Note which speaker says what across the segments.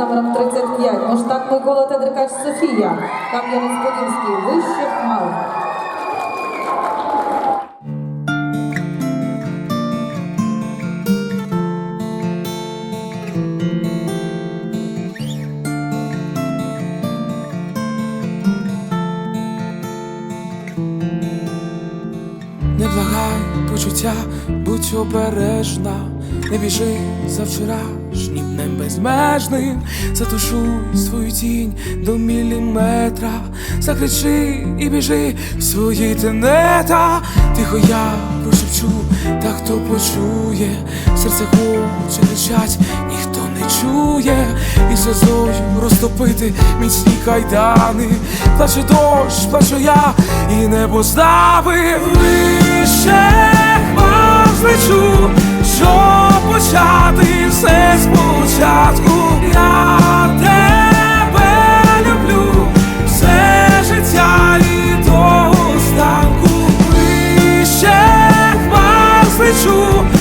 Speaker 1: номером 35. Моштак Микола та Деркач Софія. Кам'янець-Подільський. Вище хмар.
Speaker 2: Не благай почуття, будь обережна, не біжи за вчорашнім днем безмежним, затушуй свою тінь до міліметра, закричи і біжи в свої тенета. Тихо я прошепчу, та хто почує, серце хоче кричать, ніхто не чує, і сльозою розтопити міцні кайдани, плаче дощ, плачу я, і небо ставив вище хмар злечу, щоб хмар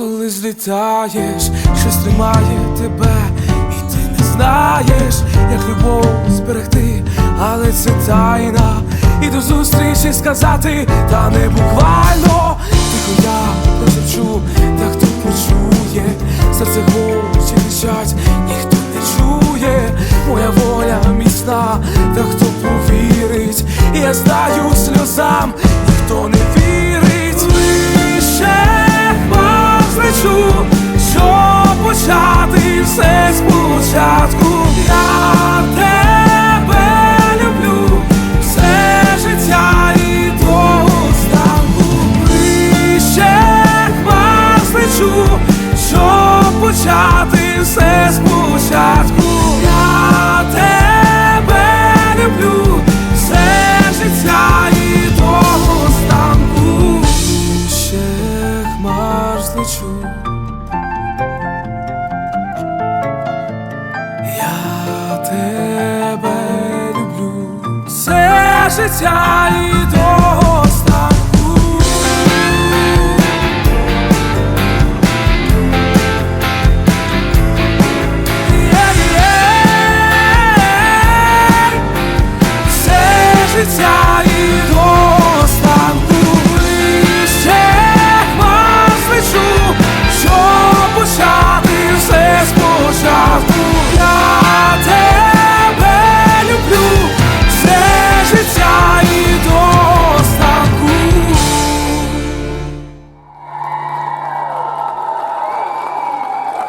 Speaker 2: коли злітаєш, щось тримає тебе, і ти не знаєш, як любов зберегти, але це тайна. І до зустрічі сказати, та не буквально. Тихо я прошепчу, та хто почує, почати все спочатку. Я тебе люблю, все життя і до останку. Ще хмар злечу. Я тебе люблю, все життя і до